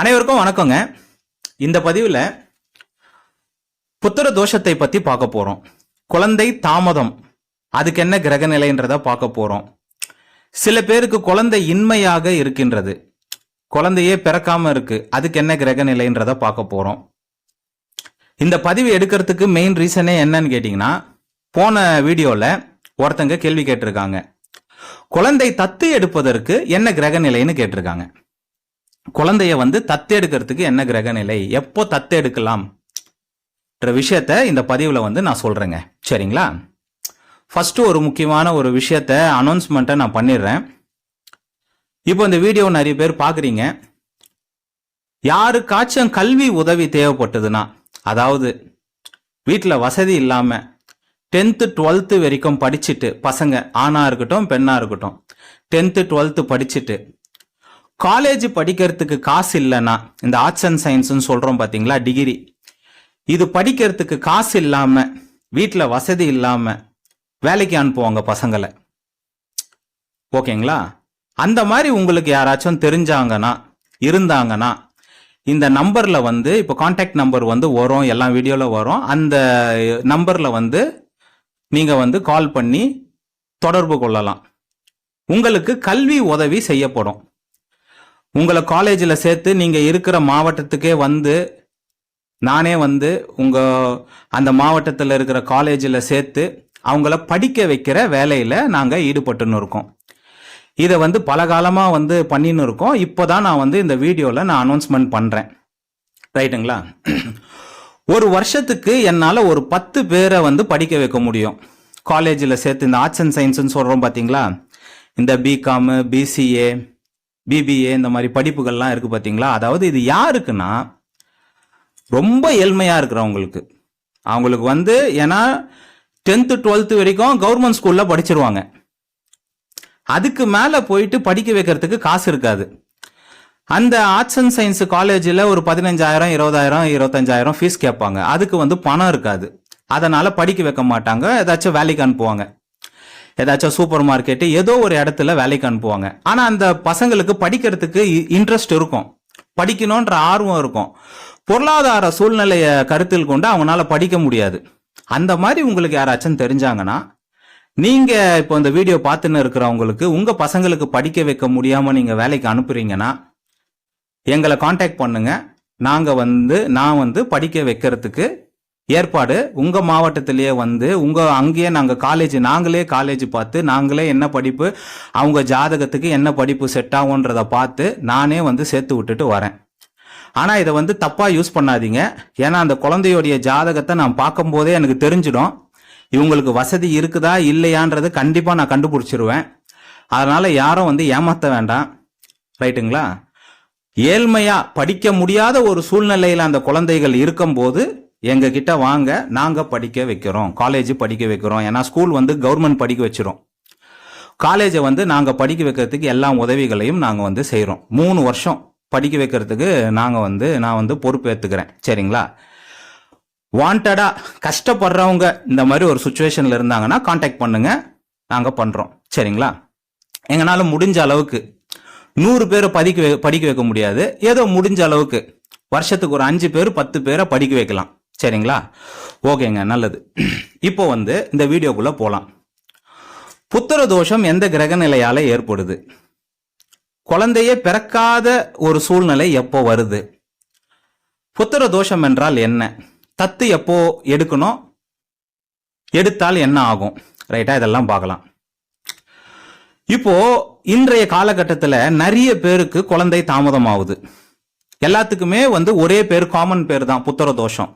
அனைவருக்கும் வணக்கங்க. இந்த பதிவில் புத்திர தோஷத்தை பற்றி பார்க்க போகிறோம் குழந்தை தாமதம் அதுக்கு என்ன கிரக நிலைன்றத பார்க்க போகிறோம் சில பேருக்கு குழந்தை இன்மையாக இருக்கின்றது. குழந்தையே பிறக்காம இருக்கு அதுக்கு என்ன கிரக நிலைன்றத பார்க்க போகிறோம் இந்த பதிவு எடுக்கிறதுக்கு மெயின் ரீசனே என்னன்னு கேட்டிங்கன்னா போன வீடியோவில் ஒருத்தங்க கேள்வி கேட்டிருக்காங்க. குழந்தை தத்து எடுப்பதற்கு என்ன கிரக நிலைன்னு கேட்டிருக்காங்க. குழந்தைய வந்து தத்தெடுக்கிறதுக்கு என்ன கிரக நிலை எப்போ தத்தெடுக்கலாம்? விஷயத்த இந்த பதிவில் வந்து நான் சொல்கிறேங்க சரிங்களா? ஃபர்ஸ்ட் ஒரு முக்கியமான ஒரு விஷயத்த அனௌன்ஸ்மெண்ட்டை நான் பண்ணிடுறேன். இப்போ இந்த வீடியோ நிறைய பேர் பார்க்குறீங்க. யாருக்காச்சும் கல்வி உதவி தேவைப்பட்டதுன்னா அதாவது வீட்டில் வசதி இல்லாமல் டென்த்து டுவெல்த்து வரைக்கும் படிச்சுட்டு பசங்க ஆணாக இருக்கட்டும் பெண்ணாக இருக்கட்டும் டென்த்து டுவெல்த்து படிச்சுட்டு காலேஜ் படிக்கிறதுக்கு காசு இல்லைன்னா இந்த ஆர்ட்ஸ் அண்ட் சயின்ஸ்னு சொல்கிறோம் பார்த்தீங்களா டிகிரி இது படிக்கிறதுக்கு காசு இல்லாம வீட்டில் வசதி இல்லாம வேலைக்கு அனுப்புவாங்க பசங்களை. ஓகேங்களா? அந்த மாதிரி உங்களுக்கு யாராச்சும் தெரிஞ்சாங்கன்னா இருந்தாங்கன்னா இந்த நம்பர்ல வந்து இப்போ காண்டாக்ட் நம்பர் வந்து வரும் எல்லா வீடியோவில் வரும். அந்த நம்பர்ல வந்து நீங்க வந்து கால் பண்ணி தொடர்பு கொள்ளலாம். உங்களுக்கு கல்வி உதவி செய்யப்படும். உங்களை காலேஜில் சேர்த்து நீங்கள் இருக்கிற மாவட்டத்துக்கே வந்து நானே வந்து உங்கள் அந்த மாவட்டத்தில் இருக்கிற காலேஜில் சேர்த்து அவங்கள படிக்க வைக்கிற வேலையில் நாங்கள் ஈடுபட்டுன்னு இருக்கோம். இதை வந்து பல காலமாக வந்து பண்ணின்னு இருக்கோம். இப்போ தான் நான் வந்து இந்த வீடியோவில் நான் அனௌன்ஸ்மெண்ட் பண்ணுறேன் ரைட்டுங்களா ஒரு வருஷத்துக்கு என்னால் ஒரு பத்து பேரை வந்து படிக்க வைக்க முடியும். காலேஜில் சேர்த்து இந்த ஆர்ட்ஸ் அண்ட் சயின்ஸ்னு சொல்கிறோம் பார்த்தீங்களா இந்த பிகாமு பிசிஏ பிபிஏ இந்த மாதிரி படிப்புகள்லாம் இருக்குது பார்த்தீங்களா அதாவது இது யாருக்குன்னா ரொம்ப ஏழ்மையாக இருக்கிறவங்களுக்கு. அவங்களுக்கு வந்து ஏன்னா டென்த்து டுவெல்த்து வரைக்கும் கவர்மெண்ட் ஸ்கூலில் படிச்சிருவாங்க. அதுக்கு மேலே போயிட்டு படிக்க வைக்கிறதுக்கு காசு இருக்காது. அந்த ஆர்ட்ஸ் அண்ட் சயின்ஸ் காலேஜில் ஒரு பதினஞ்சாயிரம் இருபதாயிரம் இருபத்தஞ்சாயிரம் ஃபீஸ் கேட்பாங்க. அதுக்கு வந்து பணம் இருக்காது. அதனால் படிக்க வைக்க மாட்டாங்க. ஏதாச்சும் வேலைக்கு அனுப்புவாங்க. ஏதாச்சும் சூப்பர் மார்க்கெட்டு ஏதோ ஒரு இடத்துல வேலைக்கு அனுப்புவாங்க. ஆனால் அந்த பசங்களுக்கு படிக்கிறதுக்கு இன்ட்ரெஸ்ட் இருக்கும். படிக்கணுன்ற ஆர்வம் இருக்கும். பொருளாதார சூழ்நிலையை கருத்தில் கொண்டு அவங்களால படிக்க முடியாது. அந்த மாதிரி உங்களுக்கு யாராச்சும் தெரிஞ்சாங்கன்னா நீங்க இப்போ இந்த வீடியோ பார்த்துன்னு இருக்கிறவங்களுக்கு உங்க பசங்களுக்கு படிக்க வைக்க முடியாம நீங்க வேலைக்கு அனுப்புறீங்கன்னா எங்களை காண்டாக்ட் பண்ணுங்க. நாங்க வந்து நான் வந்து படிக்க வைக்கிறதுக்கு ஏற்பாடு உங்க மாவட்டத்திலேயே வந்து உங்க அங்கேயே நாங்க காலேஜ் நாங்களே காலேஜ் பார்த்து நாங்களே என்ன படிப்பு அவங்க ஜாதகத்துக்கு என்ன படிப்பு செட் ஆகுன்றதை பார்த்து நானே வந்து சேர்த்து விட்டுட்டு வரேன். ஆனால் இதை வந்து தப்பாக யூஸ் பண்ணாதீங்க. ஏன்னா அந்த குழந்தையோடைய ஜாதகத்தை நான் பார்க்கும்போதே எனக்கு தெரிஞ்சிடும். இவங்களுக்கு வசதி இருக்குதா இல்லையான்றது கண்டிப்பாக நான் கண்டுபிடிச்சிருவேன். அதனால் யாரும் வந்து ஏமாத்த வேண்டாம். ரைட்டுங்களா? ஏழ்மையாக படிக்க முடியாத ஒரு சூழ்நிலையில் அந்த குழந்தைகள் இருக்கும்போது எங்க கிட்ட வாங்க நாங்க படிக்க வைக்கிறோம். காலேஜ் படிக்க வைக்கிறோம். ஏன்னா ஸ்கூல் வந்து கவர்மெண்ட் படிக்க வச்சிரும். காலேஜை வந்து நாங்க படிக்க வைக்கிறதுக்கு எல்லா உதவிகளையும் நாங்க வந்து செய்கிறோம் மூணு வருஷம் படிக்க வைக்கிறதுக்கு நாங்க வந்து நான் வந்து பொறுப்பேற்றுக்கிறேன் சரிங்களா? வாண்டடா கஷ்டப்படுறவங்க இந்த மாதிரி ஒரு சுச்சுவேஷன்ல இருந்தாங்கன்னா காண்டாக்ட் பண்ணுங்க. நாங்க பண்றோம். சரிங்களா? எங்களால் முடிஞ்ச அளவுக்கு நூறு பேரை படிக்க படிக்க வைக்க முடியாது. ஏதோ முடிஞ்ச அளவுக்கு. வருஷத்துக்கு ஒரு அஞ்சு பேர் பத்து பேரை படிக்க வைக்கலாம். சரிங்களா? ஓகேங்க நல்லது. இப்போ வந்து இந்த வீடியோக்குள்ள போலாம். புத்திர தோஷம் எந்த கிரக நிலையால ஏற்படுது? குழந்தையே பிறக்காத ஒரு சூழ்நிலை எப்போ வருது? புத்திர தோஷம் என்றால் என்ன? தத்து எப்போ எடுக்கணும்? எடுத்தால் என்ன ஆகும்? ரைட்டா இதெல்லாம் பார்க்கலாம். இப்போ இன்றைய காலகட்டத்தில் நிறைய பேருக்கு குழந்தை தாமதம் ஆகுது எல்லாத்துக்குமே வந்து ஒரே பேர் காமன் பேர் தான் புத்திர தோஷம்.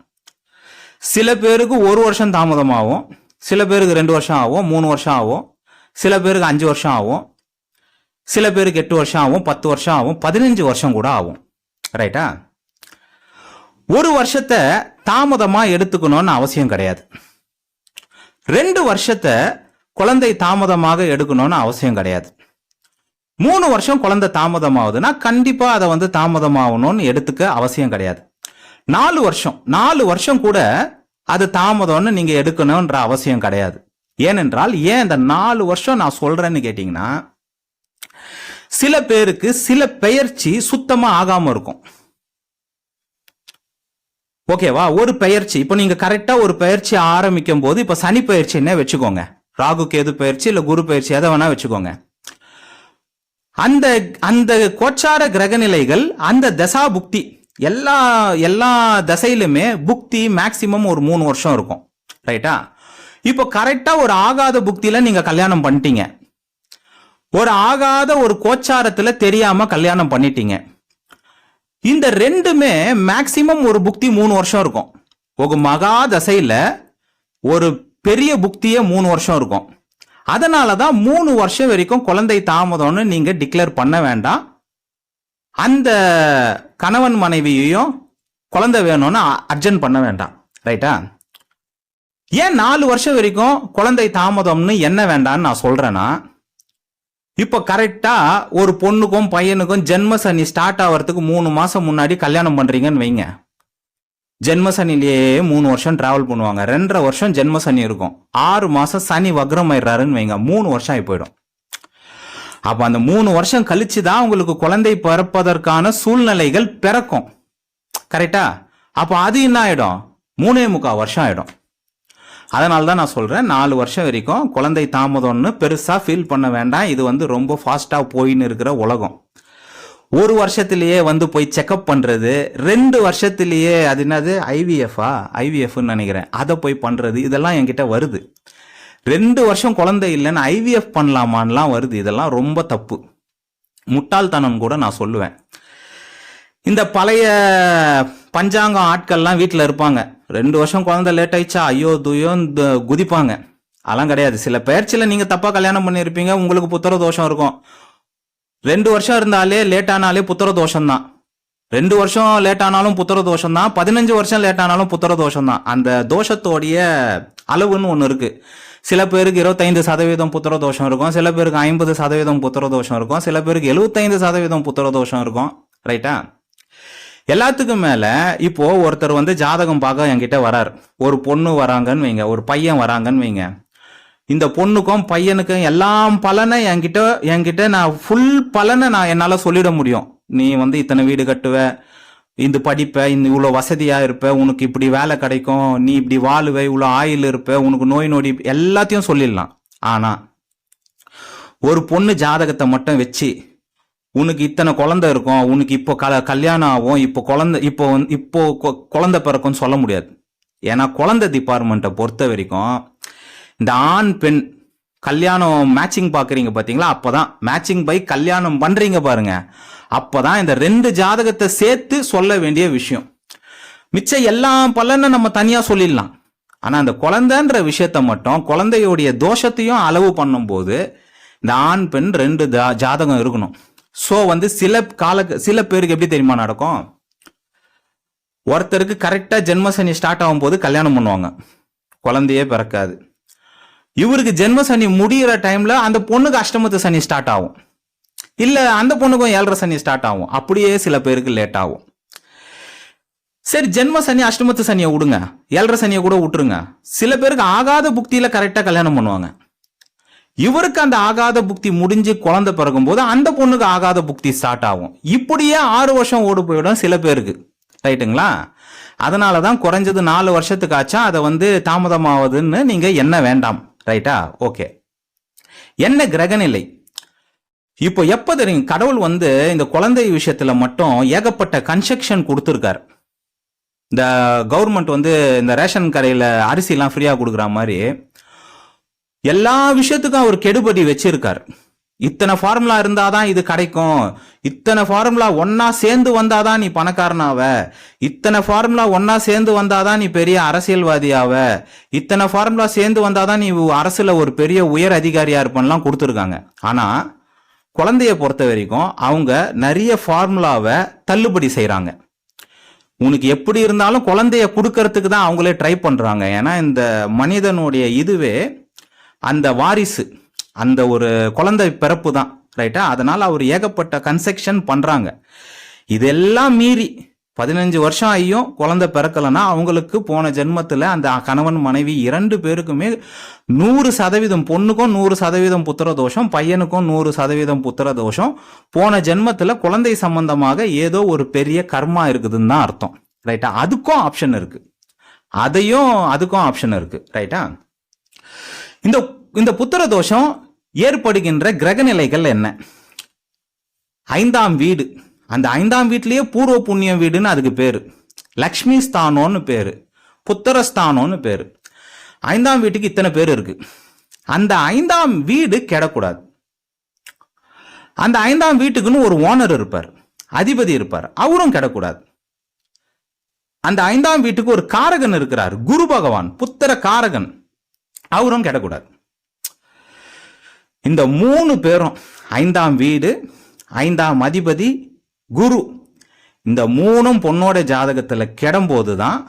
சில பேருக்கு ஒரு வருஷம் தாமதமாகும் சில பேருக்கு ரெண்டு வருஷம் ஆகும் மூணு வருஷம் ஆகும் சில பேருக்கு அஞ்சு வருஷம் ஆகும் சில பேருக்கு எட்டு வருஷம் ஆகும் பத்து வருஷம் ஆகும் பதினஞ்சு வருஷம் கூட ஆகும். ரைட்டா ஒரு வருஷத்தை தாமதமாக எடுத்துக்கணும்னு அவசியம் கிடையாது. ரெண்டு வருஷத்தை குழந்தை தாமதமாக எடுக்கணும்னு அவசியம் கிடையாது. மூணு வருஷம் குழந்தை தாமதமாகுதுன்னா கண்டிப்பாக அதை வந்து தாமதமாகணும்னு எடுத்துக்க அவசியம் கிடையாது. நாலு வருஷம் நாலு வருஷம் கூட அது தாமதம்னு நீங்க எடுக்கணும்ன்ற அவசியம் கிடையாது. ஏனென்றால் ஏன் இந்த நாலு வருஷம் நான் சொல்றேன்னு கேட்டீங்கன்னா சில பேருக்கு சில பெயர்ச்சி சுத்தமா ஆகாம இருக்கும். ஓகேவா? ஒரு பெயர்ச்சி. இப்போ நீங்க கரெக்டா ஒரு பயிற்சி ஆரம்பிக்கும் போது இப்போ சனி பயிற்சின்னே வச்சுக்கோங்க? ராகு கேது பயிற்சி இல்ல குரு பயிற்சி எதை வேணா வச்சுக்கோங்க. அந்த அந்த கோச்சார கிரக நிலைகள் அந்த தசா புக்தி எல்லா எல்லா தசையிலுமே புக்தி மேக்சிமம் ஒரு மூணு வருஷம் இருக்கும். ரைட்டா இப்போ கரெக்டாக ஒரு ஆகாத புக்தியில் நீங்கள் கல்யாணம் பண்ணிட்டீங்க. ஒரு ஆகாத ஒரு கோச்சாரத்தில் தெரியாமல் கல்யாணம் பண்ணிட்டீங்க. இந்த ரெண்டுமே மேக்சிமம் ஒரு புக்தி மூணு வருஷம் இருக்கும். ஒரு மகா தசையில் ஒரு பெரிய புக்தியே மூணு வருஷம் இருக்கும். அதனால தான் மூணு வருஷம் வரைக்கும் குழந்தை தாமதம்னு நீங்கள் டிக்ளேர் பண்ண வேண்டாம். அந்த கணவன் மனைவியையும் குழந்தை வேணும்னு அர்ஜென்ட் பண்ண வேண்டாம். ரைட்டா? ஏன் நாலு வருஷம் வரைக்கும் குழந்தை தாமதம்னு என்ன வேண்டாம்னு நான் சொல்றேன்னா இப்போ கரெக்டா ஒரு பொண்ணுக்கும் பையனுக்கும் ஜென்ம சனி ஸ்டார்ட் ஆகிறதுக்கு மூணு மாசம் முன்னாடி கல்யாணம் பண்றீங்கன்னு வைங்க. ஜென்ம சனிலேயே மூணு வருஷம் டிராவல் பண்ணுவாங்க. ரெண்டரை வருஷம் ஜென்ம சனி இருக்கும். ஆறு மாசம் சனி வக்ரம் ஆயிடுறாருன்னு வைங்க. மூணு வருஷம் ஆகி போயிடும். அப்ப அந்த மூணு வருஷம் கழிச்சு தான் உங்களுக்கு குழந்தை பிறப்பதற்கான சூழ்நிலைகள் பிறக்கும். கரெக்டா அப்ப அது என்ன ஆயிடும்? மூணே முக்கால் வருஷம் ஆயிடும். அதனால தான் நான் சொல்கிறேன் நாலு வருஷம் வரைக்கும் குழந்தை தாமதம்னு பெருசாக ஃபீல் பண்ண வேண்டாம். இது வந்து ரொம்ப ஃபாஸ்ட்டாக போயின்னு இருக்கிற உலகம். ஒரு வருஷத்துலேயே வந்து போய் செக்அப் பண்ணுறது ரெண்டு வருஷத்துலேயே அது என்னது? ஐவிஎஃபா ஐவிஎஃப்னு நினைக்கிறேன். அதை போய் பண்ணுறது இதெல்லாம் என்கிட்ட வருது. ரெண்டு வருஷம் குழந்தை இல்லைன்னு ஐவிஎஃப் பண்ணலாமான்லாம் வருது. இதெல்லாம் ரொம்ப தப்பு. முட்டாள்தனம் கூட நான் சொல்லுவேன். இந்த பழைய பஞ்சாங்கம் ஆட்கள்லாம் வீட்டில் இருப்பாங்க. ரெண்டு வருஷம் குழந்தை லேட் ஆயிடுச்சா? ஐயோ துயோ குதிப்பாங்க. அதெல்லாம் கிடையாது. சில பயிற்சியில் நீங்கள் தப்பாக கல்யாணம் பண்ணியிருப்பீங்க உங்களுக்கு புத்திர தோஷம் இருக்கும். ரெண்டு வருஷம் இருந்தாலே லேட் ஆனாலே புத்திர தோஷம் தான் ரெண்டு வருஷம் லேட் ஆனாலும் புத்திர தோஷம் தான் பதினஞ்சு வருஷம் லேட் ஆனாலும் புத்திர தோஷம் தான் அந்த தோஷத்தோடைய அளவுன்னு ஒன்று இருக்குது சில பேருக்கு இருபத்தைந்து சதவீதம் புத்திர தோஷம் இருக்கும். சில பேருக்கு ஐம்பது சதவீதம் புத்திர தோஷம் இருக்கும். சில பேருக்கு எழுபத்தைந்து சதவீதம் புத்திர தோஷம் இருக்கும். ரைட்டா எல்லாத்துக்கும் மேல இப்போ ஒருத்தர் வந்து ஜாதகம் பார்க்க என்கிட்ட வரார். ஒரு பொண்ணு வராங்கன்னு வைங்க. ஒரு பையன் வராங்கன்னு வைங்க. இந்த பொண்ணுக்கும் பையனுக்கும் எல்லாம் பலனை என்கிட்ட என்கிட்ட நான் ஃபுல் பலனை நான் என்னால் சொல்லிட முடியும். நீ வந்து இத்தனை வீடு கட்டுவ. இந்த படிப்பை இந்த இவ்வளோ வசதியாக இருப்ப உனக்கு இப்படி வேலை கிடைக்கும் நீ இப்படி வாழுவ இவ்வளோ ஆயில் இருப்ப உனக்கு நோய் நொடி எல்லாத்தையும் சொல்லிடலாம். ஆனால் ஒரு பொண்ணு ஜாதகத்தை மட்டும் வச்சு உனக்கு இத்தனை குழந்தை இருக்கும் உனக்கு இப்போ கல கல்யாணம் ஆகும் இப்போ குழந்தை இப்போ வந்து- இப்போ கொ- குழந்தை பிறக்கும்னு சொல்ல முடியாது. ஏன்னா குழந்தை டிபார்ட்மெண்ட்டை பொறுத்த வரைக்கும் இந்த ஆண் பெண் கல்யாணம் மேட்சிங் பார்க்குறீங்க பார்த்தீங்களா? அப்போ தான் மேட்சிங் பை கல்யாணம் பண்ணுறீங்க பாருங்கள் அப்பதான் இந்த ரெண்டு ஜாதகத்தை சேர்த்து சொல்ல வேண்டிய விஷயம். மிச்சம் எல்லா பலனும் நம்ம தனியாக சொல்லிடலாம். ஆனால் அந்த குழந்தைன்ற விஷயத்த மட்டும் குழந்தையுடைய தோஷத்தையும் அளவு பண்ணும்போது இந்த ஆண் பெண் ரெண்டு ஜா- ஜாதகம் இருக்கணும். ஸோ வந்து சில கால சில பேருக்கு எப்படி தெரியுமா நடக்கும்? ஒருத்தருக்கு கரெக்டா ஜென்மசனி ஸ்டார்ட் ஆகும்போது கல்யாணம் பண்ணுவாங்க. குழந்தையே பிறக்காது. இவருக்கு ஜென்மசனி முடியிற டைம்ல அந்த பொண்ணுக்கு அஷ்டமத்து சனி ஸ்டார்ட் ஆகும். இல்லை அந்த பொண்ணுக்கும் ஏழரை சனி ஸ்டார்ட் ஆகும். அப்படியே சில பேருக்கு லேட் ஆகும். சரி ஜென்ம சனி அஷ்டமத்து சனியை விடுங்க. ஏழரை சனியை கூட விட்டுருங்க. சில பேருக்கு ஆகாத புக்தியில் கரெக்டாக கல்யாணம் பண்ணுவாங்க. இவருக்கு அந்த ஆகாத புக்தி முடிஞ்சு குழந்தை பிறக்கும் போது அந்த பொண்ணுக்கு ஆகாத புக்தி ஸ்டார்ட் ஆகும். இப்படியே ஆறு வருஷம் ஓடு போயிடும் சில பேருக்கு. ரைட்டுங்களா? அதனால தான் குறைஞ்சது நாலு வருஷத்துக்காச்சா அதை வந்து தாமதமாவதுன்னு நீங்கள் என்ன வேண்டாம். ரைட்டா? ஓகே. என்ன கிரகநிலை? இப்போ எப்ப தெரியும்? கடவுள் வந்து இந்த குழந்தை விஷயத்துல மட்டும் ஏகப்பட்ட கன்ஸ்ட்ரக்ஷன் கொடுத்துருக்காரு. இந்த கவர்மெண்ட் வந்து இந்த ரேஷன் கடையில அரிசிலாம் ஃப்ரீயா கொடுக்குற மாதிரி எல்லா விஷயத்துக்கும் அவர் கெடுபடி வச்சிருக்கார். இத்தனை ஃபார்முலா இருந்தாதான் இது கிடைக்கும். இத்தனை ஃபார்முலா ஒன்னா சேர்ந்து வந்தாதான் நீ பணக்காரனாவ இத்தனை ஃபார்முலா ஒன்னா சேர்ந்து வந்தாதான் நீ பெரிய அரசியல்வாதியாவ இத்தனை ஃபார்முலா சேர்ந்து வந்தாதான் நீ அரசுல ஒரு பெரிய உயர் அதிகாரியா இருப்பன்லாம் கொடுத்துருக்காங்க. ஆனா குழந்தைய பொறுத்த வரைக்கும் அவங்க நிறைய ஃபார்முலாவை தள்ளுபடி செய்கிறாங்க உனக்கு எப்படி இருந்தாலும் குழந்தைய கொடுக்கறதுக்கு தான் அவங்களே ட்ரை பண்ணுறாங்க ஏன்னா இந்த மனிதனுடைய இதுவே அந்த வாரிசு அந்த ஒரு குழந்தை பிறப்பு தான் ரைட்டா அதனால் அவர் ஏகப்பட்ட கன்செக்ஷன் பண்ணுறாங்க இதெல்லாம் மீறி பதினஞ்சு வருஷம் ஆகியும் குழந்தை பிறக்கலைன்னா அவங்களுக்கு போன ஜென்மத்தில் அந்த கணவன் மனைவி இரண்டு பேருக்குமே நூறு சதவீதம் பொண்ணுக்கும் நூறு சதவீதம் புத்திர தோஷம் பையனுக்கும் நூறு சதவீதம் புத்திர தோஷம். போன ஜென்மத்தில் குழந்தை சம்பந்தமாக ஏதோ ஒரு பெரிய கர்மா இருக்குதுன்னு தான் அர்த்தம். ரைட்டா? அதுக்கும் ஆப்ஷன் இருக்கு. அதையும் அதுக்கும் ஆப்ஷன் இருக்கு. ரைட்டா? இந்த இந்த புத்திர தோஷம் ஏற்படுகின்ற கிரகநிலைகள் என்ன? ஐந்தாம் வீடு. அந்த ஐந்தாம் வீட்லேயே பூர்வ புண்ணிய வீடுன்னு அதுக்கு பேர். லக்ஷ்மி ஸ்தானம்னு பேரு. புத்திரஸ்தானம்னு பேர். ஐந்தாம் வீட்டுக்கு இத்தனை பேர் இருக்கு. அந்த ஐந்தாம் வீடு கெடக்கூடாது. அந்த ஐந்தாம் வீட்டுக்குன்னு ஒரு ஓனர் இருப்பார். அதிபதி இருப்பார். அவரும் கெடக்கூடாது. அந்த ஐந்தாம் வீட்டுக்கு ஒரு காரகன் இருக்கிறார். குரு பகவான் புத்திர காரகன். அவரும் கெடக்கூடாது. இந்த மூணு பேரும் ஐந்தாம் வீடு ஐந்தாம் அதிபதி குரு. இந்த மூணும் பொண்ணோட ஜாதகத்தில் கெடும்போது தான்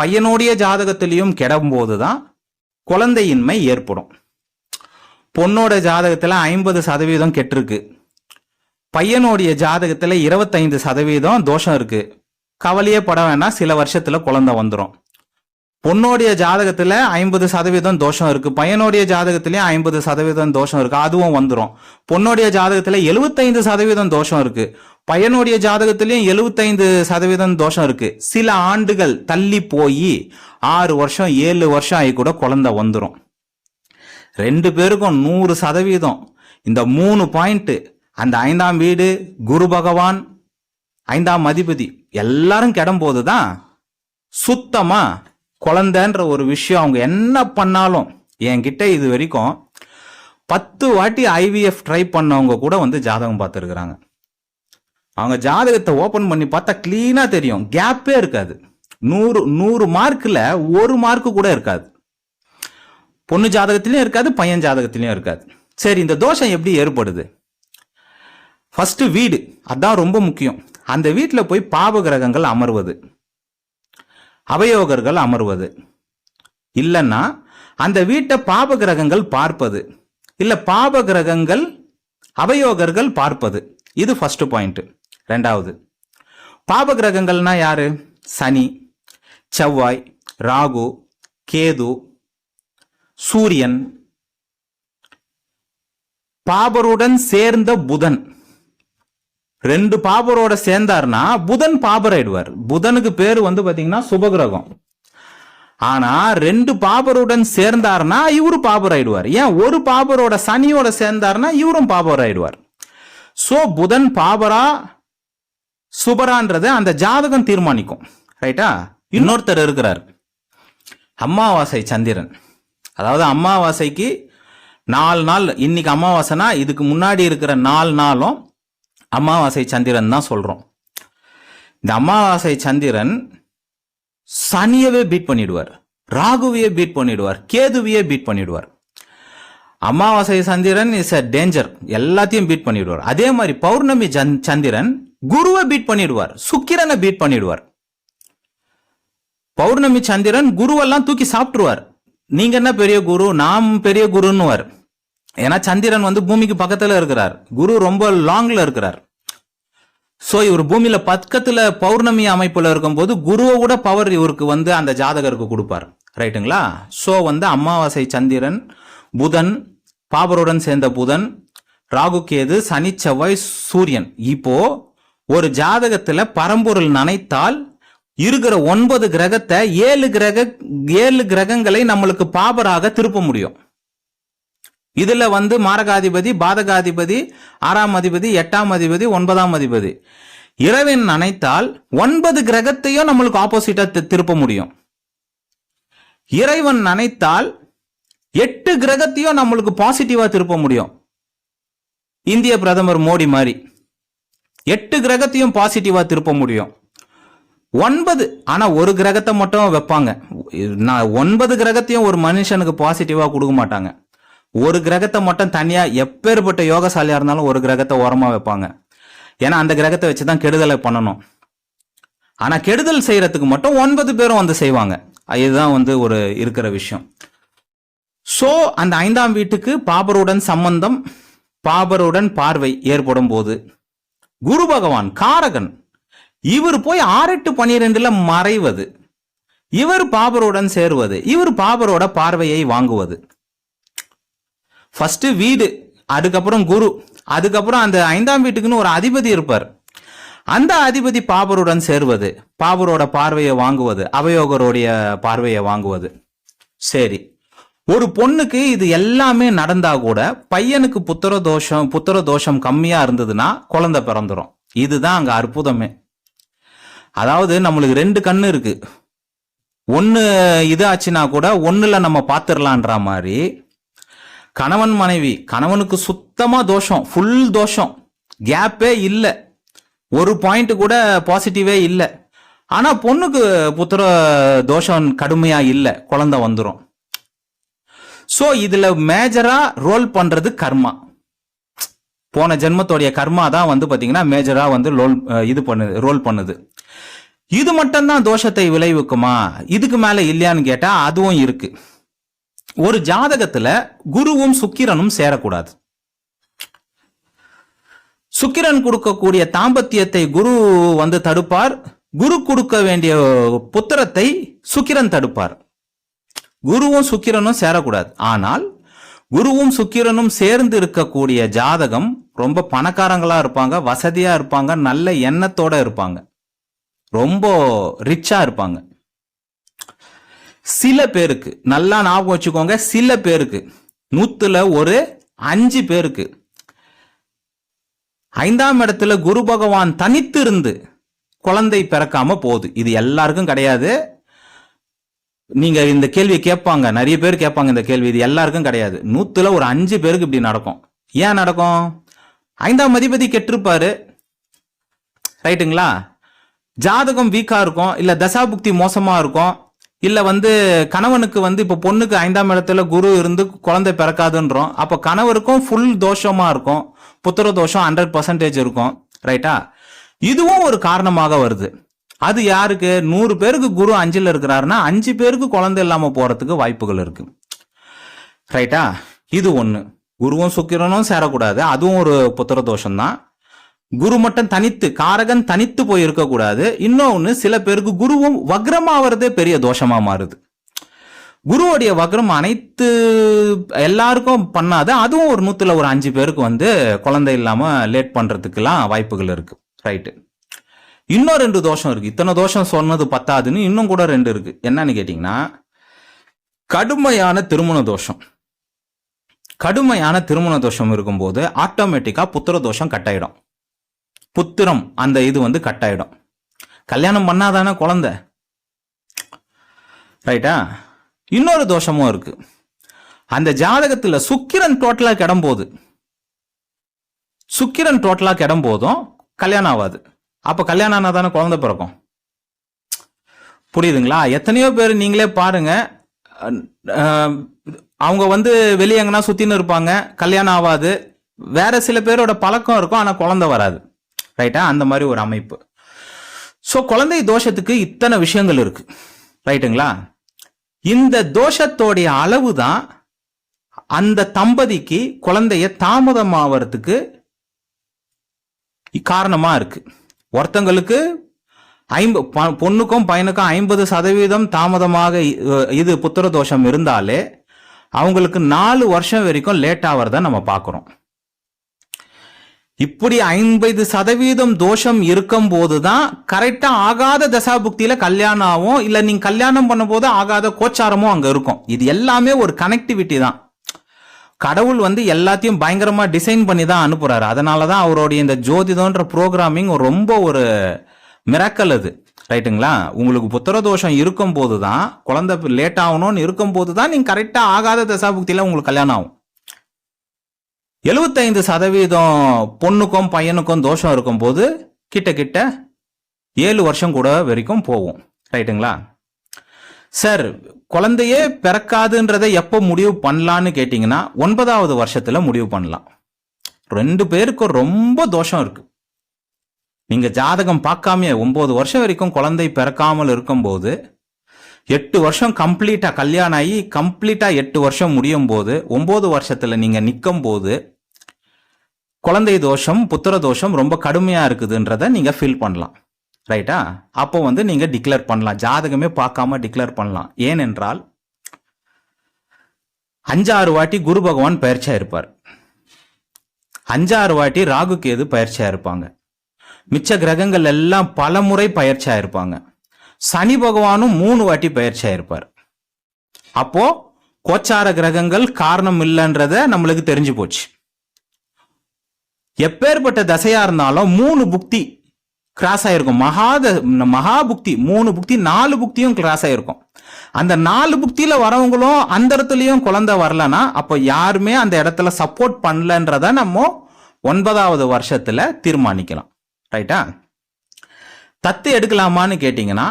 பையனுடைய ஜாதகத்திலையும் கெடும்போது தான் குழந்தையின்மை ஏற்படும். பொண்ணோட ஜாதகத்தில் ஐம்பது சதவீதம் கெட்டிருக்கு. பையனுடைய ஜாதகத்தில் இருபத்தைந்து சதவீதம் தோஷம் இருக்கு. கவலையே பட வேணாம் சில வருஷத்துல குழந்தை வந்துடும் பொண்ணோடைய ஜாதகத்துல ஐம்பது சதவீதம் தோஷம் இருக்கு. பையனுடைய ஜாதகத்திலயும் ஐம்பது சதவீதம் தோஷம் இருக்கு. அதுவும் வந்துடும் பொண்ணோடைய ஜாதகத்துல எழுபத்தைந்து சதவீதம் தோஷம் இருக்கு. பையனுடைய ஜாதகத்திலையும் எழுபத்தைந்து சதவீதம் தோஷம் இருக்கு. சில ஆண்டுகள் தள்ளி போய் ஆறு வருஷம் ஏழு வருஷம் ஆகி கூட குழந்தை வந்துடும் ரெண்டு பேருக்கும் நூறு சதவீதம். இந்த மூணு பாயிண்ட் அந்த ஐந்தாம் வீடு குரு பகவான் ஐந்தாம் அதிபதி எல்லாரும் கிடம்போது தான் சுத்தமா குழந்தைன்ற ஒரு விஷயம் அவங்க என்ன பண்ணாலும் என்கிட்ட இது வரைக்கும் பத்து வாட்டி ஐவிஎஃப் ட்ரை பண்ணவங்க கூட வந்து ஜாதகம் பார்த்துருக்குறாங்க. அவங்க ஜாதகத்தை ஓபன் பண்ணி பார்த்தா கிளீனா தெரியும். கேப்பே இருக்காது. நூறு நூறு மார்க்ல ஒரு மார்க்கு கூட இருக்காது. பொண்ணு ஜாதகத்திலையும் இருக்காது பையன் ஜாதகத்திலையும் இருக்காது. சரி இந்த தோஷம் எப்படி ஏற்படுது? ஃபர்ஸ்ட் வீடு. அதான் ரொம்ப முக்கியம். அந்த வீட்டில் போய் பாப கிரகங்கள் அமர்வது. அவயோகர்கள் அமர்வது. இல்லைன்னா அந்த வீட்டை பாப கிரகங்கள் பார்ப்பது. இல்லை பாப கிரகங்கள் அவயோகர்கள் பார்ப்பது. இது ஃபர்ஸ்ட் பாயிண்ட்டு ரெண்டாவது. பாப கிரகங்கள்னா யாரு? சனி செவ்வாய் ராகு கேது சூரியன். பாபருடன் சேர்ந்த புதன். ரெண்டு பாபரோட சேர்ந்தார்னா புதன் பாபர் ஆயிடுவார் புதனுக்கு பேர் வந்து பாத்தீங்கன்னா சுபகிரகம். ஆனா ரெண்டு பாபருடன் சேர்ந்தார்னா இவரு பாபர் ஆயிடுவார் ஏன்? ஒரு பாபரோட சனியோட சேர்ந்தார்னா இவரும் பாபர் ஆயிடுவார் சோ புதன் பாபரா சுபரான்றது அந்த ஜாதகம் தீர்மானிக்கும். ரைட்டா இன்னொருத்தர் இருக்கிறார். அமாவாசை சந்திரன். அதாவது அமாவாசைக்கு நாலு நாள் இன்னைக்கு அமாவாசைனா இதுக்கு முன்னாடி இருக்கிற நாலு நாளும் அமாவாசை சந்திரன் தான் சொல்றோம். இந்த அமாவாசை சந்திரன் சனியவே பீட் பண்ணிடுவார். ராகுவையே பீட் பண்ணிடுவார். கேதுவையே பீட் பண்ணிடுவார். அமாவாசை சந்திரன் இஸ் அ டேஞ்சர் எல்லாத்தையும் பீட் பண்ணிடுவார். அதே மாதிரி பௌர்ணமி சந்- சந்திரன் குருவை பீட் பண்ணிடுவார் சுக்கிரனை பீட் பண்ணிடுவார். பௌர்ணமி சந்திரன் குருவெல்லாம் தூக்கி சாப்பிட்டுருவார். நீங்க என்ன பெரிய குரு? நாம் பெரிய குருன்னுவார். ஏன்னா சந்திரன் வந்து பூமிக்கு பக்கத்துல இருக்கிறார். குரு ரொம்ப லாங்ல இருக்கிறார். சோ இவர் பூமியில பக்கத்துல பௌர்ணமி அமைப்புல இருக்கும்போது குருவை கூட பவர் இவருக்கு வந்து அந்த ஜாதகருக்கு கொடுப்பார். ரைட்டுங்களா சோ வந்து அமாவாசை சந்திரன் புதன் பாபருடன் சேர்ந்த புதன் ராகு கேது சனி செவ்வாய் சூரியன். இப்போ ஒரு ஜாதகத்துல பரம்பொருள் நனைத்தால் இருக்கிற ஒன்பது கிரகத்தை ஏழு கிரக ஏழு கிரகங்களை நம்மளுக்கு பாபராக திருப்ப முடியும். இதுல வந்து மாரகாதிபதி பாதகாதிபதி ஆறாம் அதிபதி எட்டாம் அதிபதி ஒன்பதாம் அதிபதி. இறைவன் நினைத்தால் ஒன்பது கிரகத்தையும் நம்மளுக்கு ஆப்போசிட்டா திருப்ப முடியும். இறைவன் நினைத்தால் எட்டு கிரகத்தையும் நம்மளுக்கு பாசிட்டிவா திருப்ப முடியும். இந்திய பிரதமர் மோடி மாதிரி. எட்டு கிரகத்தையும் பாசிட்டிவா திருப்ப முடியும். ஒன்பது ஆனா ஒரு கிரகத்தை மட்டும் வைப்பாங்க. நான் ஒன்பது கிரகத்தையும் ஒரு மனுஷனுக்கு பாசிட்டிவா கொடுக்க மாட்டாங்க. ஒரு கிரகத்தை மட்டும் தனியா எப்பேற்பட்ட யோகசாலியா இருந்தாலும் ஒரு கிரகத்தை ஓரமா வைப்பாங்க. ஏன்னா அந்த கிரகத்தை வச்சுதான் கெடுதலை பண்ணணும். ஆனா கெடுதல் செய்யறதுக்கு மட்டும் ஒன்பது பேரும் வந்து செய்வாங்க. இதுதான் வந்து ஒரு இருக்கிற விஷயம். சோ அந்த ஐந்தாம் வீட்டுக்கு பாபருடன் சம்பந்தம் பாபருடன் பார்வை ஏற்படும் போது குரு பகவான் காரகன். இவர் போய் ஆறெட்டு எட்டு பனிரெண்டுல மறைவது. இவர் பாபருடன் சேருவது. இவர் பாபரோட பார்வையை வாங்குவது. ஃபர்ஸ்ட் வீடு அதுக்கப்புறம் குரு அதுக்கப்புறம் அந்த ஐந்தாம் வீட்டுக்குன்னு ஒரு அதிபதி இருப்பார். அந்த அதிபதி பாபருடன் சேருவது. பாபரோட பார்வையை வாங்குவது. அவயோகருடைய பார்வையை வாங்குவது. சரி. ஒரு பொண்ணுக்கு இது எல்லாமே நடந்தா கூட பையனுக்கு புத்திர தோஷம் புத்திர தோஷம் கம்மியா இருந்ததுன்னா குழந்தை பிறந்துரும். இதுதான் அங்க அற்புதமே. அதாவது நம்மளுக்கு ரெண்டு கண்ணு இருக்கு. ஒன்று இது ஆச்சுன்னா கூட ஒன்றில் நம்ம பார்த்துடலான்ற மாதிரி கணவன் மனைவி கணவனுக்கு சுத்தமாக தோஷம் ஃபுல் தோஷம். கேப்பே இல்லை. ஒரு பாயிண்ட் கூட பாசிட்டிவே இல்லை. ஆனால் பொண்ணுக்கு புத்திர தோஷம் கடுமையாக இல்லை. குழந்தை வந்துடும் ஸோ இதுல மேஜரா ரோல் பண்றது கர்மா. போன ஜென்மத்தோடைய கர்மா தான் வந்து பாத்தீங்கன்னா மேஜரா வந்து ரோல் இது பண்ணுது ரோல் பண்ணுது. இது மட்டும்தான் தோஷத்தை விளைவிக்குமா? இதுக்கு மேல இல்லையான்னு கேட்டா அதுவும் இருக்கு. ஒரு ஜாதகத்துல குருவும் சுக்கிரனும் சேரக்கூடாது. சுக்கிரன் கொடுக்கக்கூடிய தாம்பத்தியத்தை குரு வந்து தடுப்பார். குரு கொடுக்க வேண்டிய புத்திரத்தை சுக்கிரன் தடுப்பார். குருவும் சுக்கிரனும் சேரக்கூடாது. ஆனால் குருவும் சுக்கிரனும் சேர்ந்து இருக்கக்கூடிய ஜாதகம் ரொம்ப பணக்காரங்களா இருப்பாங்க வசதியா இருப்பாங்க நல்ல எண்ணத்தோட இருப்பாங்க. ரொம்ப ரிச்சா இருப்பாங்க. சில பேருக்கு நல்லா ஞாபகம் வச்சுக்கோங்க சில பேருக்கு நூத்துல ஒரு அஞ்சு பேருக்கு ஐந்தாம் இடத்துல குரு பகவான் தனித்து இருந்து குழந்தை பிறக்காம போகுது. இது எல்லாருக்கும் கிடையாது. நீங்க இந்த கேள்வியை கேட்பாங்க நிறைய பேர் கேட்பாங்க இந்த கேள்வி இது எல்லாருக்கும் கிடையாது. நூத்துல ஒரு அஞ்சு பேருக்கு இப்படி நடக்கும். ஏன் நடக்கும்? ஐந்தாம் அதிபதி கெட்டிருப்பாரு. ரைட்டுங்களா? ஜாதகம் வீக்கா இருக்கும் இல்ல தசாபுக்தி மோசமா இருக்கும் இல்ல வந்து கணவனுக்கு வந்து இப்ப பொண்ணுக்கு ஐந்தாம் இடத்துல குரு இருந்து குழந்தை பிறக்காதுன்றோம் அப்ப கணவருக்கும் ஃபுல் தோஷமா இருக்கும் புத்திர தோஷம் ஹண்ட்ரட் பர்சன்டேஜ் இருக்கும் ரைட்டா? இதுவும் ஒரு காரணமாக வருது. அது யாருக்கு? நூறு பேருக்கு குரு அஞ்சில் இருக்கிறாருன்னா அஞ்சு பேருக்கு குழந்தை இல்லாம போறதுக்கு வாய்ப்புகள் இருக்கு. ரைட்டா? இது ஒண்ணு. குருவும் சுக்கிரனும் சேரக்கூடாது. அதுவும் ஒரு புத்திர தோஷம் தான் குரு மட்டும் தனித்து காரகன் தனித்து போய் இருக்கக்கூடாது. இன்னொன்னு சில பேருக்கு குருவும் வக்ரமாவறதே பெரிய தோஷமா மாறுது. குருவுடைய வக்ரம் அனைத்து எல்லாருக்கும் பண்ணாது. அதுவும் ஒரு நூத்துல ஒரு அஞ்சு பேருக்கு வந்து குழந்தை இல்லாம லேட் பண்றதுக்கெல்லாம் வாய்ப்புகள் இருக்கு. ரைட்டு. இன்னும் ரெண்டு தோஷம் இருக்கு. இத்தனை தோஷம் சொன்னது பத்தாதுன்னு இன்னும் கூட ரெண்டு இருக்கு. என்னன்னு கேட்டீங்கன்னா கடுமையான திருமண தோஷம். கடுமையான திருமண தோஷம் இருக்கும்போது ஆட்டோமேட்டிக்கா புத்திர தோஷம் கட்டாயிடும். புத்திரம் அந்த இது வந்து கட்டாயிடும். கல்யாணம் பண்ணாதானே குழந்தை? ரைட்டா இன்னொரு தோஷமும் இருக்கு. அந்த ஜாதகத்துல சுக்கிரன் டோட்டலா கிடம்போது சுக்கிரன் டோட்டலா கிடம்போதும் கல்யாணம் ஆகாது அப்ப கல்யாணம் ஆனா தானே குழந்தை பிறக்கும்? புரியுதுங்களா? எத்தனையோ பேர் நீங்களே பாருங்க. அவங்க வந்து வெளியே எங்கன்னா சுற்றின்னு இருப்பாங்க. கல்யாணம் ஆகாது. வேற சில பேரோட பழக்கம் இருக்கும் ஆனா குழந்தை வராது. ரைட்டா அந்த மாதிரி ஒரு அமைப்பு. ஸோ குழந்தை தோஷத்துக்கு இத்தனை விஷயங்கள் இருக்கு. ரைட்டுங்களா இந்த தோஷத்தோடைய அளவு தான் அந்த தம்பதிக்கு குழந்தைய தாமதமாகறதுக்கு காரணமா இருக்கு. ஒருத்தங்களுக்கு ஐம்ப ப- பொண்ணுக்கும் பையனுக்கும் ஐம்பது சதவீதம் தாமதமாக இது புத்திர தோஷம் இருந்தாலே அவங்களுக்கு நாலு வருஷம் வரைக்கும் லேட் ஆகிறத நம்ம பார்க்குறோம் இப்படி ஐம்பது சதவீதம் தோஷம் இருக்கும் போது தான் கரெக்டா ஆகாத தசாபுக்தியில கல்யாணம் ஆகும். இல்ல நீங்க கல்யாணம் பண்ணும்போது ஆகாத கோச்சாரமும் அங்க இருக்கும். இது எல்லாமே ஒரு கனெக்டிவிட்டி தான். கடவுள் வந்து எல்லாத்தையும் பயங்கரமா டிசைன் பண்ணி தான் அனுப்புறாரு. அதனாலதான் அவருடைய இந்த ஜோதிடம்ன்ற ப்ரோக்ராமிங் ரொம்ப ஒரு மிராக்கல் அது. ரைட்டுங்களா உங்களுக்கு புத்திர தோஷம் இருக்கும் போது தான் குழந்தை லேட் ஆகணும்னு இருக்கும் போது தான் நீங்கள் கரெக்டாக ஆகாத தசாபுக்தியில் உங்களுக்கு கல்யாணம் ஆகும். எழுபத்தைந்து சதவீதம் பொண்ணுக்கும் பையனுக்கும் தோஷம் இருக்கும்போது கிட்ட கிட்ட ஏழு வருஷம் கூட வரைக்கும் போகும். ரைட்டுங்களா சார் குழந்தையே பிறக்காதுன்றதை எப்போ முடிவு பண்ணலான்னு கேட்டிங்கன்னா ஒன்பதாவது வருஷத்தில் முடிவு பண்ணலாம். ரெண்டு பேருக்கும் ரொம்ப தோஷம் இருக்கு. நீங்கள் ஜாதகம் பார்க்காமயே ஒம்பது வருஷம் வரைக்கும் குழந்தை பிறக்காமல் இருக்கும்போது எட்டு வருஷம் கம்ப்ளீட்டாக கல்யாணம் ஆகி கம்ப்ளீட்டாக எட்டு வருஷம் முடியும் போது ஒம்பது வருஷத்தில் நீங்கள் நிற்கும் போது குழந்தை தோஷம் புத்திர தோஷம் ரொம்ப கடுமையாக இருக்குதுன்றத நீங்கள் ஃபீல் பண்ணலாம். ரைட்டா அப்போ வந்து நீங்க டிக்ளேர் பண்ணலாம். ஜாதகமே பார்க்காம டிக்ளேர் பண்ணலாம். ஏனென்றால் அஞ்சாறு வாட்டி குரு பகவான் பயிற்சியா இருப்பார். அஞ்சாறு வாட்டி ராகு கேது பயிற்சியா இருப்பாங்க. மிச்ச கிரகங்கள் எல்லாம் பல முறை பயிற்சியாக இருப்பாங்க. சனி பகவானும் மூணு வாட்டி பயிற்சியாக இருப்பார். அப்போ கோச்சார கிரகங்கள் காரணம் இல்லைன்றத நம்மளுக்கு தெரிஞ்சு போச்சு. எப்பேற்பட்ட தசையா இருந்தாலும் மூணு புக்தி கிராஸ் ஆயிருக்கும். மகாத மகா புக்தி மூணு புக்தி நாலு புக்தியும் கிராஸ் ஆயிருக்கும். அந்த நாலு புக்தியில வரவங்களும் அந்த இடத்துலயும் குழந்தை வரலன்னா அப்போ யாருமே அந்த இடத்துல சப்போர்ட் பண்ணலன்றத நம்ம ஒன்பதாவது வருஷத்துல தீர்மானிக்கலாம். ரைட்டா? தத்து எடுக்கலாமான்னு கேட்டிங்கன்னா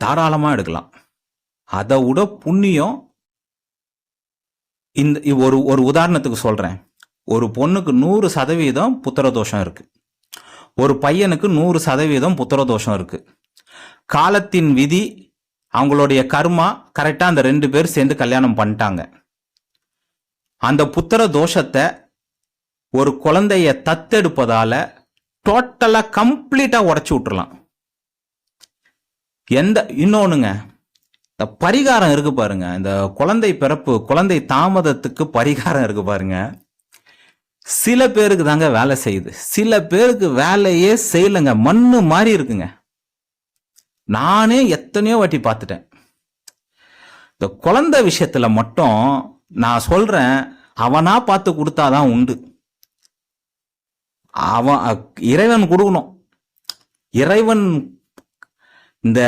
தாராளமாக எடுக்கலாம். அதை விட புண்ணியம் இந்த ஒரு ஒரு உதாரணத்துக்கு சொல்கிறேன் ஒரு பொண்ணுக்கு நூறு சதவீதம் புத்திர தோஷம் ஒரு பையனுக்கு நூறு சதவீதம் புத்திர தோஷம் இருக்கு. காலத்தின் விதி அவங்களுடைய கர்மா கரெக்டா அந்த ரெண்டு பேர் சேர்ந்து கல்யாணம் பண்ணிட்டாங்க. அந்த புத்திர தோஷத்தை ஒரு குழந்தைய தத்தெடுப்பதால டோட்டலா கம்ப்ளீட்டா உடச்சி விட்டுறலாம். எந்த இன்னொன்னுங்க இந்த பரிகாரம் இருக்கு பாருங்க. இந்த குழந்தை பிறப்பு குழந்தை தாமதத்துக்கு பரிகாரம் இருக்கு பாருங்க. சில பேருக்கு தாங்க வேலை செய்யுது. சில பேருக்கு வேலையே செய்யலைங்க. மண்ணு மாதிரி இருக்குங்க. நானே எத்தனையோ வாட்டி பார்த்துட்டேன். இந்த குழந்தை விஷயத்துல மட்டும் நான் சொல்றேன் அவனா பார்த்து கொடுத்தாதான் உண்டு. அவன் இறைவன் கொடுக்கணும். இறைவன் இந்த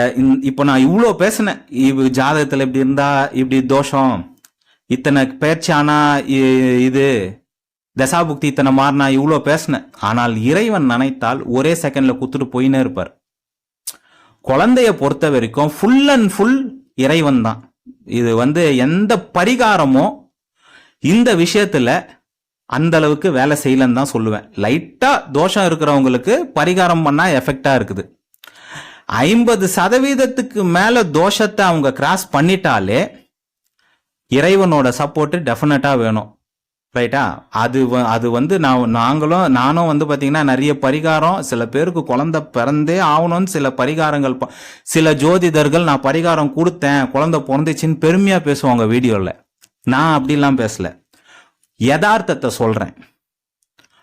இப்போ நான் இவ்வளோ பேசினேன். இவ் ஜாதகத்தில் இப்படி இருந்தா இப்படி தோஷம். இத்தனை பேச்சானா இது தசாபுக்தி இத்தனை மாறினா இவ்வளோ பேசினேன். ஆனால் இறைவன் நினைத்தால் ஒரே செகண்ட்ல குத்துட்டு போயின்னு இருப்பார். குழந்தைய பொறுத்த வரைக்கும் ஃபுல் அண்ட் ஃபுல் இறைவன் தான். இது வந்து எந்த பரிகாரமோ இந்த விஷயத்துல அந்த அளவுக்கு வேலை செய்யலன்னு தான் சொல்லுவேன். லைட்டா தோஷம் இருக்கிறவங்களுக்கு பரிகாரம் பண்ணா எஃபெக்டா இருக்குது. ஐம்பது சதவீதத்துக்கு மேல தோஷத்தை அவங்க கிராஸ் பண்ணிட்டாலே இறைவனோட சப்போர்ட் டெஃபினட்டா வேணும். ரைட்டா அது வ- அது வந்து நான் நாங்களும் நானும் வந்து பார்த்தீங்கன்னா நிறைய பரிகாரம் சில பேருக்கு குழந்தை பிறந்தே ஆகணும்னு சில பரிகாரங்கள் ப- சில ஜோதிடர்கள் நான் பரிகாரம் கொடுத்தேன் குழந்தை பிறந்துச்சின்னு பெருமையாக பேசுவாங்க வீடியோவில் நான் அப்படிலாம் பேசல. யதார்த்தத்தை சொல்கிறேன்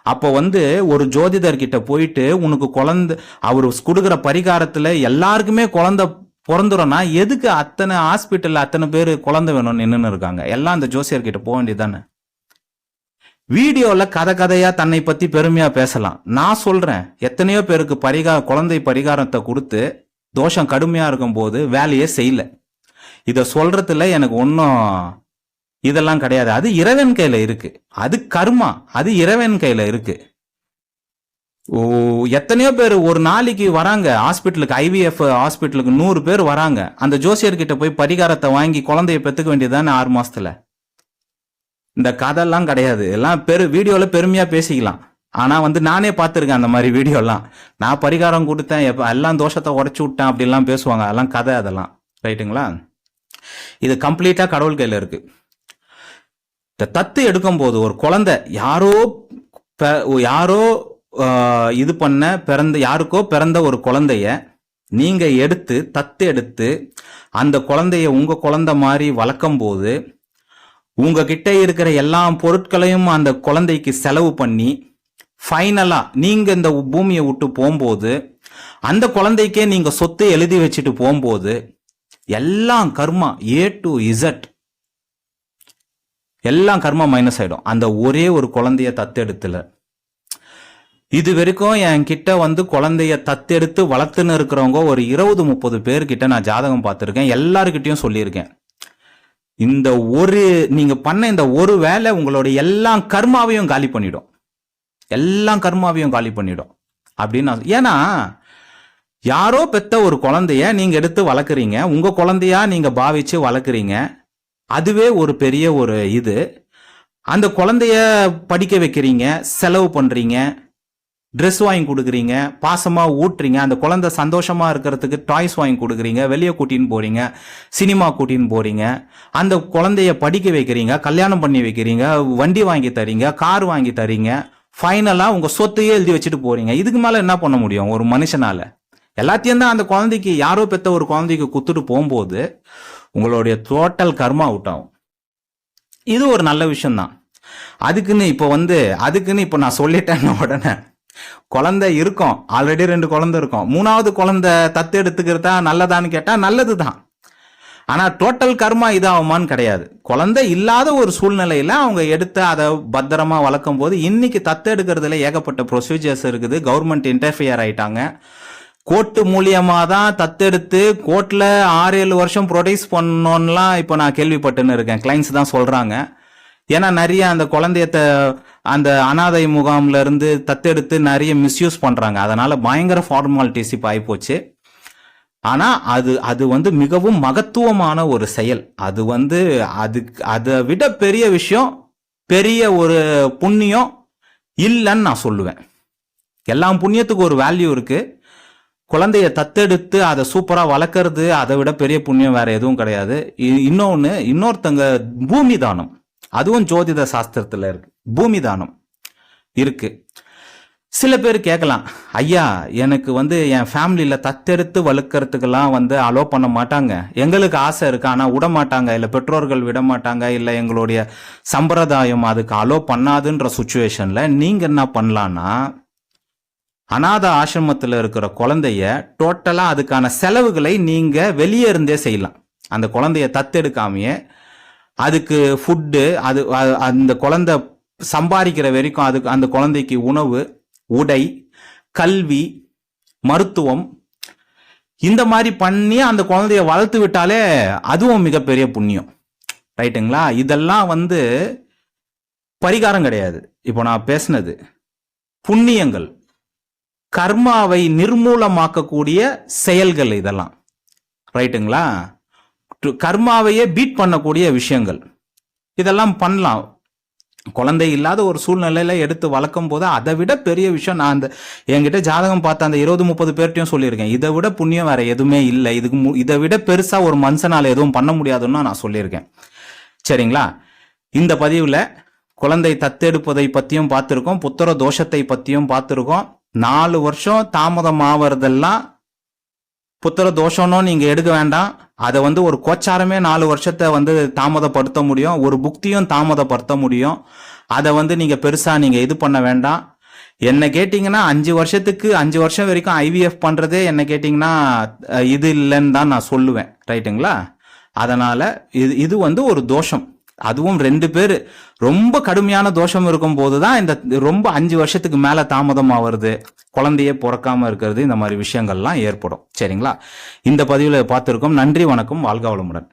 அப்போ வந்து ஒரு ஜோதிடர்கிட்ட போயிட்டு உனக்கு குழந்த அவர் கொடுக்குற பரிகாரத்தில் எல்லாருக்குமே குழந்த பிறந்துடும்னா எதுக்கு அத்தனை ஹாஸ்பிட்டலில் அத்தனை பேர் குழந்தை வேணும்னு நின்றுன்னு இருக்காங்க? எல்லாம் அந்த ஜோசியர்கிட்ட போக வேண்டியதானே வீடியோல கதை கதையா தன்னை பத்தி பெருமையா பேசலாம். நான் சொல்றேன். எத்தனையோ பேருக்கு பரிகார குழந்தை பரிகாரத்தை கொடுத்து தோஷம் கடுமையா இருக்கும்போது வேலையே செய்யல. இதை சொல்றதுல எனக்கு ஒன்றும் இதெல்லாம் கிடையாது. அது இறைவன் கையில இருக்கு. அது கர்மா. அது இறைவன் கையில இருக்கு. ஓ எத்தனையோ பேர் ஒரு நாளைக்கு வராங்க. ஹாஸ்பிட்டலுக்கு ஐவிஎஃப் ஹாஸ்பிட்டலுக்கு நூறு பேர் வராங்க. அந்த ஜோசியர்கிட்ட போய் பரிகாரத்தை வாங்கி குழந்தைய பெற்றுக்க வேண்டியதுதானே ஆறு மாசத்துல? இந்த கதைலாம் கிடையாது. எல்லாம் பெரு வீடியோவில் பெருமையாக பேசிக்கலாம். ஆனால் வந்து நானே பார்த்துருக்கேன் அந்த மாதிரி வீடியோலாம். நான் பரிகாரம் கொடுத்தேன் எப்ப எல்லாம் தோஷத்தை உடச்சி விட்டேன் அப்படிலாம் பேசுவாங்க. அதெல்லாம் கதை அதெல்லாம். ரைட்டுங்களா? இது கம்ப்ளீட்டாக கடவுள் கையில் இருக்குது இந்த தத்து எடுக்கும்போது ஒரு குழந்தை யாரோ யாரோ இது பண்ண பிறந்த யாருக்கோ பிறந்த ஒரு குழந்தைய நீங்கள் எடுத்து தத்து எடுத்து அந்த குழந்தைய உங்கள் குழந்தை மாதிரி வளர்க்கும் போது உங்ககிட்ட இருக்கிற எல்லா பொருட்களையும் அந்த குழந்தைக்கு செலவு பண்ணி ஃபைனலா நீங்க இந்த பூமியை விட்டு போகும்போது அந்த குழந்தைக்கே நீங்க சொத்து எழுதி வச்சுட்டு போகும்போது எல்லாம் கர்மா ஏ டு இசட் எல்லாம் கர்மா மைனஸ் ஆயிடும். அந்த ஒரே ஒரு குழந்தைய தத்தெடுத்துல. இது வரைக்கும் என் கிட்ட வந்து குழந்தைய தத்தெடுத்து வளர்த்துன்னு இருக்கிறவங்க ஒரு இருபது முப்பது பேர்கிட்ட நான் ஜாதகம் பார்த்துருக்கேன். எல்லாருக்கிட்டையும் சொல்லியிருக்கேன். இந்த ஒரு நீங்க பண்ண இந்த ஒரு வேலை உங்களுடைய எல்லா கர்மாவையும் காலி பண்ணிடும். எல்லா கர்மாவையும் காலி பண்ணிடும். அப்படின்னு நான் ஏன்னா யாரோ பெத்த ஒரு குழந்தைய நீங்க எடுத்து வளர்க்குறீங்க உங்க குழந்தையா நீங்க பாவிச்சு வளர்க்குறீங்க அதுவே ஒரு பெரிய ஒரு இது. அந்த குழந்தைய படிக்க வைக்கிறீங்க செலவு பண்றீங்க ட்ரெஸ் வாங்கி கொடுக்குறீங்க பாசமாக ஊட்டுறீங்க அந்த குழந்தை சந்தோஷமா இருக்கிறதுக்கு டாய்ஸ் வாங்கி கொடுக்குறீங்க வெளியே கூட்டின்னு போறீங்க சினிமா கூட்டின்னு போறீங்க அந்த குழந்தைய படிக்க வைக்கிறீங்க கல்யாணம் பண்ணி வைக்கிறீங்க வண்டி வாங்கி தரீங்க கார் வாங்கி தரீங்க ஃபைனலாக உங்கள் சொத்தையே எழுதி வச்சுட்டு போறீங்க. இதுக்கு மேலே என்ன பண்ண முடியும்? ஒரு மனுஷனால. எல்லாத்தையும் தான் அந்த குழந்தைக்கு யாரோ பெற்ற ஒரு குழந்தைக்கு குத்துட்டு போகும்போது உங்களுடைய டோட்டல் கர்மா அவுட் ஆகும். இது ஒரு நல்ல விஷயம்தான். அதுக்குன்னு இப்போ வந்து அதுக்குன்னு இப்போ நான் சொல்லிட்டேன்ன உடனே குழந்தை இருக்கும். ஆல்ரெடி ரெண்டு குழந்தை இருக்கும். மூணாவது குழந்தை தத்து எடுத்துக்கிறதா நல்லதான்னு நல்லது தான் ஆனால் டோட்டல் கர்மா இதாகுமான்னு கிடையாது. குழந்தை இல்லாத ஒரு சூழ்நிலையில் அவங்க எடுத்து அதை பத்திரமா வளர்க்கும் போது இன்னைக்கு தத்து எடுக்கிறதுல ஏகப்பட்ட ப்ரொசீஜர்ஸ் இருக்குது. கவர்மெண்ட் இன்டர்ஃபியர் ஆயிட்டாங்க. கோர்ட்டு மூலியமாக தான் தத்தெடுத்து கோர்ட்டில் ஆறு ஏழு வருஷம் ப்ரொடியூஸ் பண்ணோன்னெலாம் இப்போ நான் கேள்விப்பட்டுன்னு இருக்கேன். கிளைண்ட்ஸ் தான் சொல்கிறாங்க ஏன்னா நிறைய அந்த குழந்தையத்த அந்த அனாதை முகாம்ல இருந்து தத்தெடுத்து நிறைய மிஸ்யூஸ் பண்றாங்க. அதனால பயங்கர ஃபார்மாலிட்டிஸ் இப்போ ஆயிப்போச்சு. ஆனா அது அது வந்து மிகவும் மகத்துவமான ஒரு செயல். அது வந்து அதுக்கு அதை விட பெரிய விஷயம் பெரிய ஒரு புண்ணியம் இல்லைன்னு நான் சொல்லுவேன். எல்லாம் புண்ணியத்துக்கு ஒரு வேல்யூ இருக்கு. குழந்தைய தத்தெடுத்து அதை சூப்பராக வளர்க்கறது அதை விட பெரிய புண்ணியம் வேற எதுவும் கிடையாது. இ- இன்னொருத்தங்க பூமி தானம். அதுவும் ஜோதிட சாஸ்திரத்துல இருக்கு. பூமி தானம் இருக்கு. சில பேர் கேட்கலாம் ஐயா எனக்கு வந்து என் ஃபேமிலியில் தத்தெடுத்து வளர்க்கறதுக்கெல்லாம் வந்து அலோ பண்ண மாட்டாங்க. எங்களுக்கு ஆசை இருக்கு ஆனால் விட மாட்டாங்க. இல்லை பெற்றோர்கள் விட மாட்டாங்க. இல்லை எங்களுடைய சம்பிரதாயம் அதுக்கு அலோ பண்ணாதுன்ற சுச்சுவேஷனில் நீங்கள் என்ன பண்ணலான்னா அநாத ஆசிரமத்தில் இருக்கிற குழந்தைய டோட்டலாக அதுக்கான செலவுகளை நீங்கள் வெளியே இருந்தே செய்யலாம். அந்த குழந்தைய தத்தெடுக்காமையே அதுக்கு ஃபுட்டு அது அந்த குழந்தை சம்பாதிக்கிற வரைக்கும் அதுக்கு அந்த குழந்தைக்கு உணவு உடை கல்வி மருத்துவம் இந்த மாதிரி பண்ணி அந்த குழந்தைய வளர்த்து விட்டாலே அதுவும் மிகப்பெரிய புண்ணியம். ரைட்டுங்களா? இதெல்லாம் வந்து பரிகாரம் கிடையாது. இப்போ நான் பேசினது. புண்ணியங்கள். கர்மாவை நிர்மூலமாக்கக்கூடிய செயல்கள் இதெல்லாம். ரைட்டுங்களா? கர்மாவையே பீட் பண்ணக்கூடிய விஷயங்கள். இதெல்லாம் பண்ணலாம். குழந்தை இல்லாத ஒரு சூழ்நிலையில எடுத்து வளர்க்கும் போது அதை விட பெரிய விஷயம் நான் அந்த என்கிட்ட ஜாதகம் பார்த்த அந்த இருபது முப்பது பேர்ட்டையும் சொல்லியிருக்கேன். இதை விட புண்ணியம் வேற எதுவுமே இல்லை. இதுக்கு மு- இதை விட பெருசா ஒரு மனுஷனால எதுவும் பண்ண முடியாதுன்னு நான் சொல்லியிருக்கேன். சரிங்களா? இந்த பதிவுல குழந்தை தத்தெடுப்பதை பத்தியும் பார்த்திருக்கோம் புத்திர தோஷத்தை பத்தியும் பார்த்திருக்கோம். நாலு வருஷம் தாமதம் ஆவறதெல்லாம் புத்திர தோஷம்னு நீங்க எடுக்க வேண்டாம். அதை வந்து ஒரு கோச்சாரமே நாலு வருஷத்தை வந்து தாமதப்படுத்த முடியும். ஒரு புக்தியும் தாமதப்படுத்த முடியும். அதை வந்து நீங்க பெருசா நீங்க இது பண்ண வேண்டாம். என்ன கேட்டிங்கன்னா அஞ்சு வருஷத்துக்கு அஞ்சு வருஷம் வரைக்கும் ஐவிஎஃப் பண்றதே என்ன கேட்டிங்கன்னா இது இல்லைன்னு தான் நான் சொல்லுவேன். ரைட்டுங்களா? அதனால இது இது வந்து ஒரு தோஷம். அதுவும் ரெண்டு பேர். ரொம்ப கடுமையான தோஷம் இருக்கும் போதுதான் இந்த ரொம்ப அஞ்சு வருஷத்துக்கு மேல தாமதம் ஆவறது குழந்தையே பிறக்காம இருக்கிறது இந்த மாதிரி விஷயங்கள்லாம் ஏற்படும். சரிங்களா? இந்த பதிவில் பார்த்துருக்கோம். நன்றி வணக்கம். வாழ்க வளமுடன்.